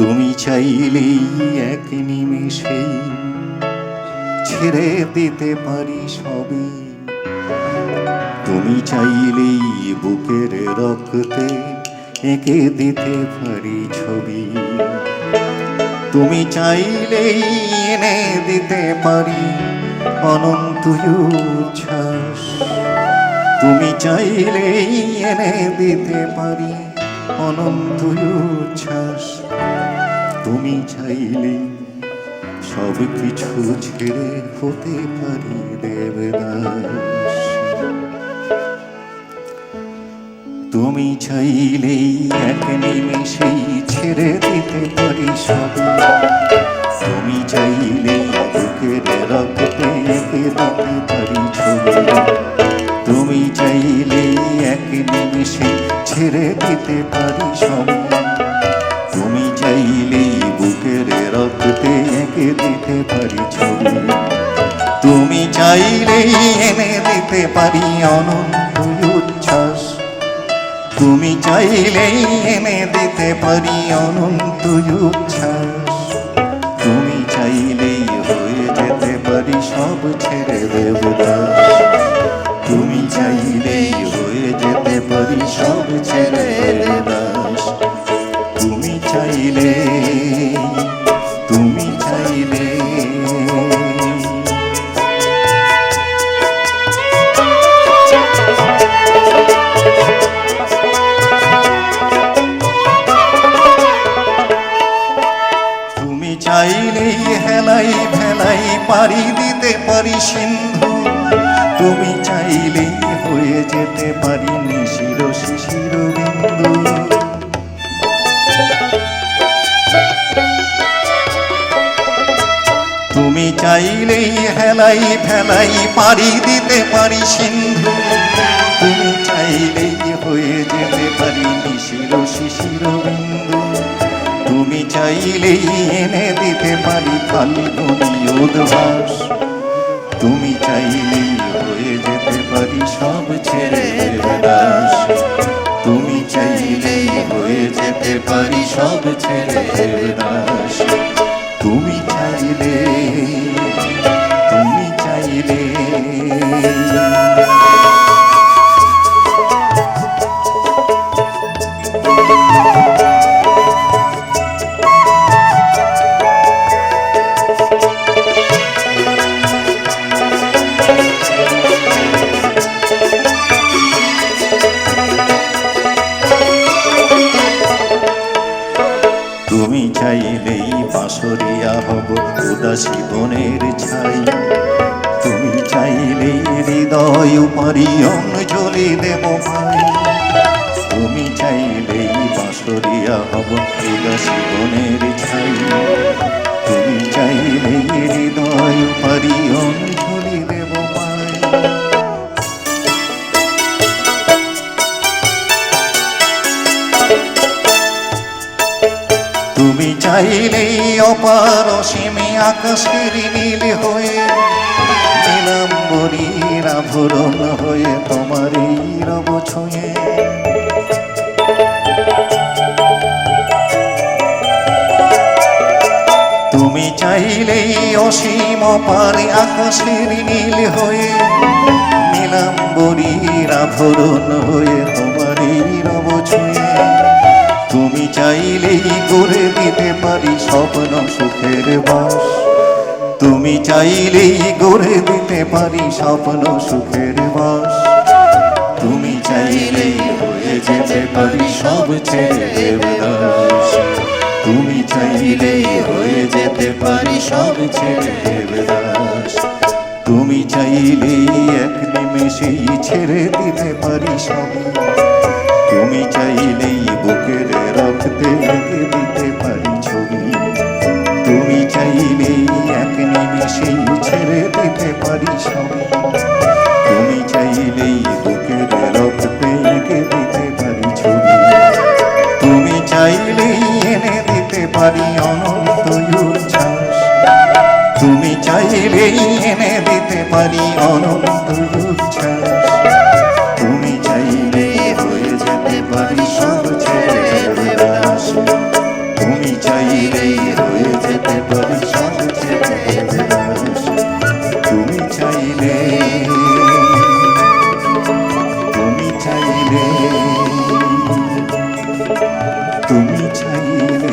তুমি চাইলেই এক নিমেষে ছেড়ে দিতে পারি সবে। তুমি চাইলেই বুকের রক্তে এঁকে দিতে পারি ছবি। তুমি চাইলেই এনে দিতে পারি অনন্ত তুমি চাইলেই এনে দিতে পারি অনন্ত তুমি চাইলে সব কিছু ছেড়ে হতে পারি দেবদাস। তুমি চাইলেই এক নিমেষেই ছেড়ে দিতে পারি সব। তুমি চাইলেই বুকের রক্তে দিতে পারি দিতে পারি তুমি চাইলেই বুকের রক্তে এঁকে দিতে তুমি চাইলেই এনে দিতে পারি অনন্ত উচ্ছ্বাস। তুমি চাইলেই এনে দিতে পারি অনন্ত উচ্ছ্বাস। চাইলে তুমি চাইলে। তুমি চাইলেই হেলাই ভেলাই পারি দিতে পারি সিন্ধু। চাইলেই হেলাই ভেলাই পারি দিতে পারি সিন্ধু। তুমি চাইলেই হয়ে যেতে পারি নিশির শিশির বিন্দু। তুমি চাইলেই এনে দিতে পারি ফাল্গুনি উদ্ভাস। তুমি চাইলেই হয়ে যেতে পারি সব ছেড়ে দেবদাস তুমি চাইলেই হয়ে যেতে পারি সব ছেড়ে তুমি চাইলেই বাঁশরিয়া হব উদাসী বনের ছাই। তুমি চাইলেই হৃদয় পারি অঞ্জলি দেব ভাই বাঁশরিয়া হব উদাসী বনের ছাই। তুমি চাইলেই হৃদয় পারি তুমি চাইলেই অপার অসীমে আকাশের নীল হয়ে নীলাম্বরীর আভরণ হয়ে তোমার রব ছুঁয়ে। অপারে আকাশের নীল হয়ে নীলাম্বরীর আভরণ হয়ে তোমার এই রব ছুঁয়ে। তুমি চাইলেই করে দিতে পারি স্বপ্ন সুখের বাস। তুমি চাইলেই গড়ে দিতে পারি স্বপ্ন সুখের বাস। তুমি চাইলেই হয়ে যেতে পারি সব ছেড়ে দেবদাস তুমি চাইলেই হয়ে যেতে পারি সব ছেড়ে দেবদাস তুমি চাইলেই এক নিমেষেই ছেড়ে দিতে পারি সব। তুমি চাইলেই বুকের রক্তে দিতে পারি অনন্ত উচ্ছ্বাস। তুমি চাইলেই এনে দিতে পারি অনন্ত উচ্ছ্বাস। তুমি চাইলে হয়ে যেতে পারি সব তুমি চাইলে হয়ে যেতে পারি সব তুমি চাইলে তুমি চাইলে তুমি চাইলে।